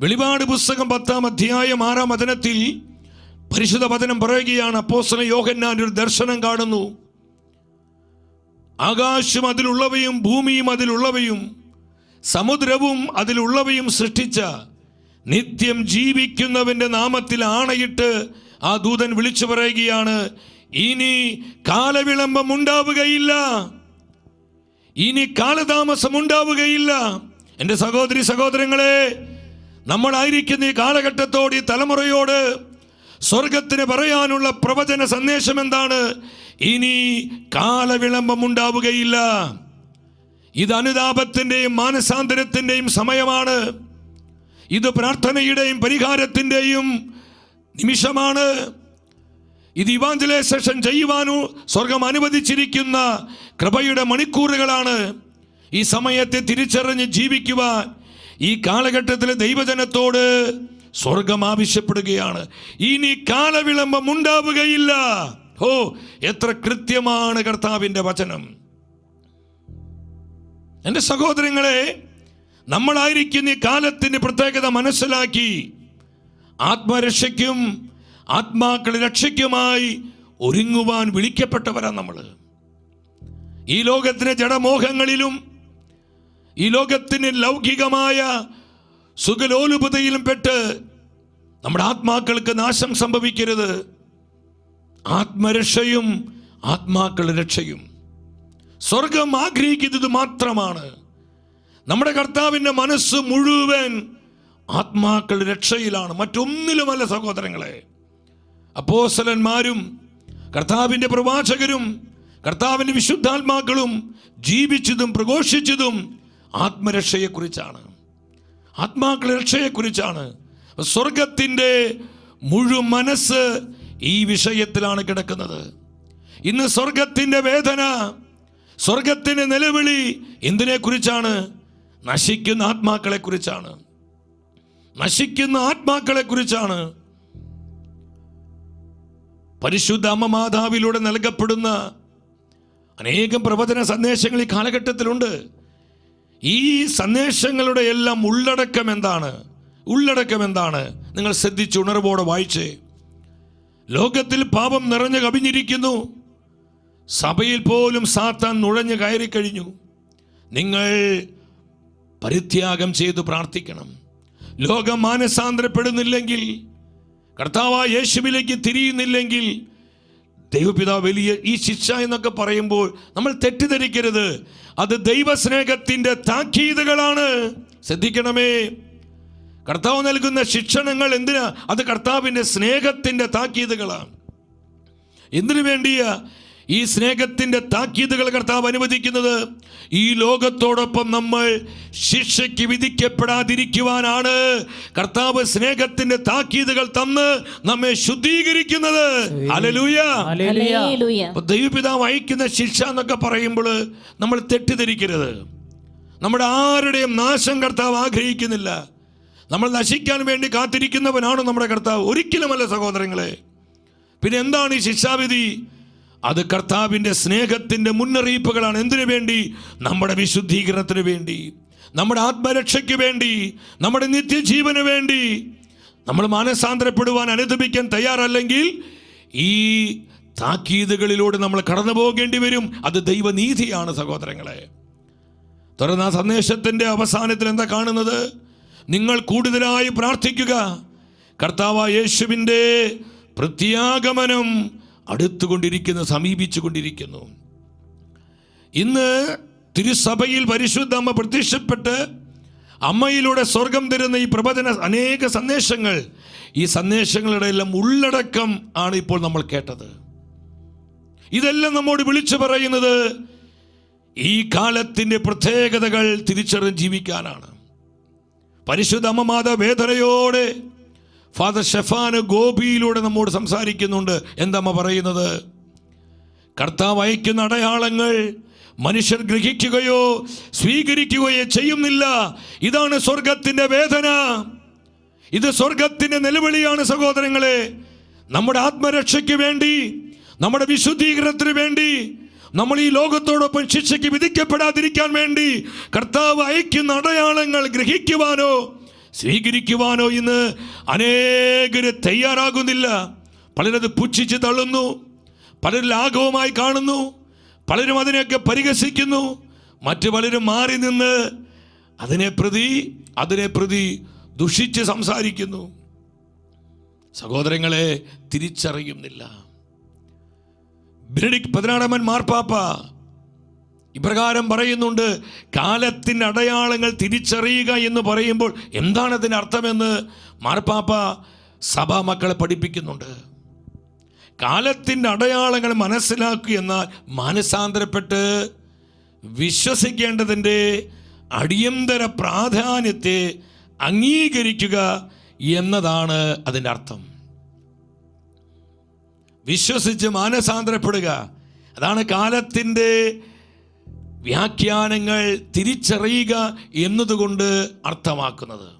വെളിപാട് പുസ്തകം പത്താം അധ്യായം ആറാം വചനത്തിൽ പരിശുദ്ധ വചനം പറയുകയാണ്. അപ്പോസ്തലൻ യോഹന്നാൻ ഒരു ദർശനം കാണുന്നു. ആകാശം അതിലുള്ളവയും ഭൂമിയും അതിലുള്ളവയും സമുദ്രവും അതിലുള്ളവയും സൃഷ്ടിച്ച നിത്യം ജീവിക്കുന്നവന്റെ നാമത്തിൽ ആണയിട്ട് ആ ദൂതൻ വിളിച്ചു പറയുകയാണ്. ഇനി കാലവിളംബം ഉണ്ടാവുകയില്ല. ഇനി കാലതാമസം ഉണ്ടാവുകയില്ല. എന്റെ സഹോദരി സഹോദരങ്ങളെ നമ്മളായിരിക്കുന്ന ഈ കാലഘട്ടത്തോട് ഈ തലമുറയോട് സ്വർഗത്തിന് പറയാനുള്ള പ്രവചന സന്ദേശം എന്താണ്? ഇനി കാലവിളംബം ഉണ്ടാവുകയില്ല. ഇത് അനുതാപത്തിന്റെയും മാനസാന്തരത്തിന്റെയും സമയമാണ്. ഇത് പ്രാർത്ഥനയുടെയും പരിഹാരത്തിന്റെയും നിമിഷമാണ്. ഇത് ഇവാഞ്ചലൈസേഷൻ ചെയ്യുവാനു സ്വർഗം അനുവദിച്ചിരിക്കുന്ന കൃപയുടെ മണിക്കൂറുകളാണ്. ഈ സമയത്തെ തിരിച്ചറിഞ്ഞ് ജീവിക്കുവാൻ ഈ കാലഘട്ടത്തിലെ ദൈവജനത്തോട് സ്വർഗം ആവശ്യപ്പെടുകയാണ്. ഇനി കാലവിളംബം ഉണ്ടാവുകയില്ല. ഹോ എത്ര കൃത്യമാണ് കർത്താവിന്റെ വചനം. എന്റെ സഹോദരങ്ങളെ നമ്മളായിരിക്കുന്ന ഈ കാലത്തിന്റെ പ്രത്യേകത മനസ്സിലാക്കി ആത്മരക്ഷയ്ക്കും ആത്മാക്കളെ രക്ഷയ്ക്കുമായി ഒരുങ്ങുവാൻ വിളിക്കപ്പെട്ടവരാണ് നമ്മൾ. ഈ ലോകത്തിലെ ജഡമോഹങ്ങളിലും ഈ ലോകത്തിന് ലൗകികമായ സുഖലോലുപതയിലും പെട്ട് നമ്മുടെ ആത്മാക്കൾക്ക് നാശം സംഭവിക്കരുത്. ആത്മരക്ഷയും ആത്മാക്കൾ രക്ഷയും. സ്വർഗം ആഗ്രഹിക്കുന്നത് മാത്രമാണ്. നമ്മുടെ കർത്താവിന്റെ മനസ്സ് മുഴുവൻ ആത്മാക്കൾ രക്ഷയിലാണ്. മറ്റൊന്നിലുമല്ല സഹോദരങ്ങളെ. അപ്പോസലന്മാരും കർത്താവിന്റെ പ്രവാചകരും കർത്താവിന്റെ വിശുദ്ധാത്മാക്കളും ജീവിച്ചതും പ്രഘോഷിച്ചതും ആത്മരക്ഷയെക്കുറിച്ചാണ്. ആത്മാക്കളെ രക്ഷയെക്കുറിച്ചാണ്. സ്വർഗത്തിന്റെ മുഴു മനസ്സ് ഈ വിഷയത്തിലാണ് കിടക്കുന്നത്. ഇന്ന് സ്വർഗത്തിന്റെ വേദന സ്വർഗത്തിന്റെ നിലവിളി എന്തിനെക്കുറിച്ചാണ്? നശിക്കുന്ന ആത്മാക്കളെക്കുറിച്ചാണ്. നശിക്കുന്ന ആത്മാക്കളെക്കുറിച്ചാണ്. പരിശുദ്ധ അമ്മ മാതാവിലൂടെ നൽകപ്പെടുന്ന അനേകം പ്രവചന സന്ദേശങ്ങൾ ഈ കാലഘട്ടത്തിലുണ്ട്. ഈ സന്ദേശങ്ങളുടെ എല്ലാം ഉള്ളടക്കം എന്താണ്? ഉള്ളടക്കം എന്താണ്? നിങ്ങൾ ശ്രദ്ധിച്ച് ഉണർവോടെ വായിച്ചേ. ലോകത്തിൽ പാപം നിറഞ്ഞു കവിഞ്ഞിരിക്കുന്നു. സഭയിൽ പോലും സാത്താൻ നുഴഞ്ഞു കയറിക്കഴിഞ്ഞു. നിങ്ങൾ പരിത്യാഗം ചെയ്ത് പ്രാർത്ഥിക്കണം. ലോകം മാനസാന്തരപ്പെടുന്നില്ലെങ്കിൽ കർത്താവായ യേശുവിലേക്ക് തിരിയുന്നില്ലെങ്കിൽ ദൈവപിതാവ് വലിയ ഈ ശിക്ഷ എന്നൊക്കെ പറയുമ്പോൾ നമ്മൾ തെറ്റിദ്ധരിക്കരുത്. അത് ദൈവസ്നേഹത്തിന്റെ താക്കീതുകളാണ്. ശ്രദ്ധിക്കണമേ. കർത്താവ് നൽകുന്ന ശിക്ഷണങ്ങൾ എന്തിനാ? അത് കർത്താവിന്റെ സ്നേഹത്തിന്റെ താക്കീതുകളാണ്. എന്തിനു വേണ്ടിയ ഈ സ്നേഹത്തിന്റെ താക്കീതുകൾ കർത്താവ് അനുവദിക്കുന്നത്? ഈ ലോകത്തോടൊപ്പം നമ്മൾ ശിക്ഷയ്ക്ക് വിധിക്കപ്പെടാതിരിക്കുവാനാണ് കർത്താവ് സ്നേഹത്തിന്റെ താക്കീതുകൾ തന്ന് നമ്മെ ശുദ്ധീകരിക്കുന്നത്. ദൈവപിതാവ് അയക്കുന്ന ശിക്ഷ എന്നൊക്കെ പറയുമ്പോൾ നമ്മൾ തെറ്റിദ്ധരിക്കരുത്. നമ്മുടെ ആരുടെയും നാശം കർത്താവ് ആഗ്രഹിക്കുന്നില്ല. നമ്മൾ നശിക്കാൻ വേണ്ടി കാത്തിരിക്കുന്നവനാണ് നമ്മുടെ കർത്താവ്. ഒരിക്കലുമല്ല സഹോദരങ്ങളെ. പിന്നെ എന്താണ് ഈ ശിക്ഷാവിധി? അത് കർത്താവിന്റെ സ്നേഹത്തിന്റെ മുന്നറിയിപ്പുകളാണ്. എന്തിനു വേണ്ടി? നമ്മുടെ വിശുദ്ധീകരണത്തിന് വേണ്ടി. നമ്മുടെ ആത്മരക്ഷയ്ക്ക് വേണ്ടി നമ്മുടെ നിത്യജീവന് വേണ്ടി നമ്മൾ മാനസാന്തരപ്പെടുവാൻ അനുദപിക്കാൻ തയ്യാറല്ലെങ്കിൽ ഈ താക്കീതുകളിലൂടെ നമ്മൾ കടന്നു പോകേണ്ടി വരും. അത് ദൈവനീതിയാണ് സഹോദരങ്ങളെ. തുടർന്ന് ആ സന്ദേശത്തിന്റെ അവസാനത്തിൽ എന്താ കാണുന്നത്? നിങ്ങൾ കൂടുതലായി പ്രാർത്ഥിക്കുക. കർത്താവ് യേശുവിന്റെ പ്രത്യാഗമനം അടുത്തുകൊണ്ടിരിക്കുന്നു സമീപിച്ചുകൊണ്ടിരിക്കുന്നു. ഇന്ന് തിരുസഭയിൽ പരിശുദ്ധ അമ്മ പ്രത്യക്ഷപ്പെട്ട് അമ്മയിലൂടെ സ്വർഗം തരുന്ന ഈ പ്രബോധന അനേക സന്ദേശങ്ങൾ ഈ സന്ദേശങ്ങളുടെ എല്ലാം ഉള്ളടക്കം ആണ് ഇപ്പോൾ നമ്മൾ കേട്ടത്. ഇതെല്ലാം നമ്മോട് വിളിച്ചു പറയുന്നത് ഈ കാലത്തിന്റെ പ്രത്യേകതകൾ തിരിച്ചറിഞ്ഞ് ജീവിക്കാനാണ്. പരിശുദ്ധ അമ്മ മാത വേദനയോടെ ഫാദർ ഷെഫാന് ഗോപിയിലൂടെ നമ്മോട് സംസാരിക്കുന്നുണ്ട്. എന്തമ്മ പറയുന്നത്? കർത്താവ് അയക്കുന്ന അടയാളങ്ങൾ മനുഷ്യർ ഗ്രഹിക്കുകയോ സ്വീകരിക്കുകയോ ചെയ്യുന്നില്ല. ഇതാണ് സ്വർഗത്തിന്റെ വേദന. ഇത് സ്വർഗത്തിന്റെ നിലവിളിയാണ് സഹോദരങ്ങളെ. നമ്മുടെ ആത്മരക്ഷയ്ക്ക് വേണ്ടി നമ്മുടെ വിശുദ്ധീകരണത്തിന് വേണ്ടി നമ്മൾ ഈ ലോകത്തോടൊപ്പം ശിക്ഷയ്ക്ക് വിധിക്കപ്പെടാതിരിക്കാൻ വേണ്ടി കർത്താവ് അയക്കുന്ന അടയാളങ്ങൾ ഗ്രഹിക്കുവാനോ സ്വീകരിക്കുവാനോ ഇന്ന് അനേകര് തയ്യാറാകുന്നില്ല. പലരത് പുച്ഛിച്ച് തള്ളുന്നു. പലരും ആഗവമായി കാണുന്നു. പലരും അതിനെയൊക്കെ പരിഹസിക്കുന്നു. മറ്റു പലരും മാറി നിന്ന് അതിനെ പ്രതി അതിനെ പ്രതി ദുഷിച്ച് സംസാരിക്കുന്നു. സഹോദരങ്ങളെ തിരിച്ചറിയുന്നില്ല. ബെനഡിക്ട് പതിനാറാമൻ മാർപ്പാപ്പ ഇപ്രകാരം പറയുന്നുണ്ട് കാലത്തിന്റെ അടയാളങ്ങൾ തിരിച്ചറിയുക എന്ന് പറയുമ്പോൾ എന്താണ് അതിന്റെ അർത്ഥമെന്ന് മാർപ്പാപ്പ സഭാ മക്കളെ പഠിപ്പിക്കുന്നുണ്ട്. കാലത്തിന്റെ അടയാളങ്ങൾ മനസ്സിലാക്കുക എന്നാൽ മാനസാന്തരപ്പെട്ട് വിശ്വസിക്കേണ്ടതിന്റെ അടിയന്തര പ്രാധാന്യത്തെ അംഗീകരിക്കുക എന്നതാണ് അതിന്റെ അർത്ഥം. വിശ്വസിച്ച് മാനസാന്തരപ്പെടുക. അതാണ് കാലത്തിന്റെ വ്യാഖ്യാനങ്ങൾ തിരിച്ചറിയുക എന്നതുകൊണ്ട് അർത്ഥമാക്കുന്നത്.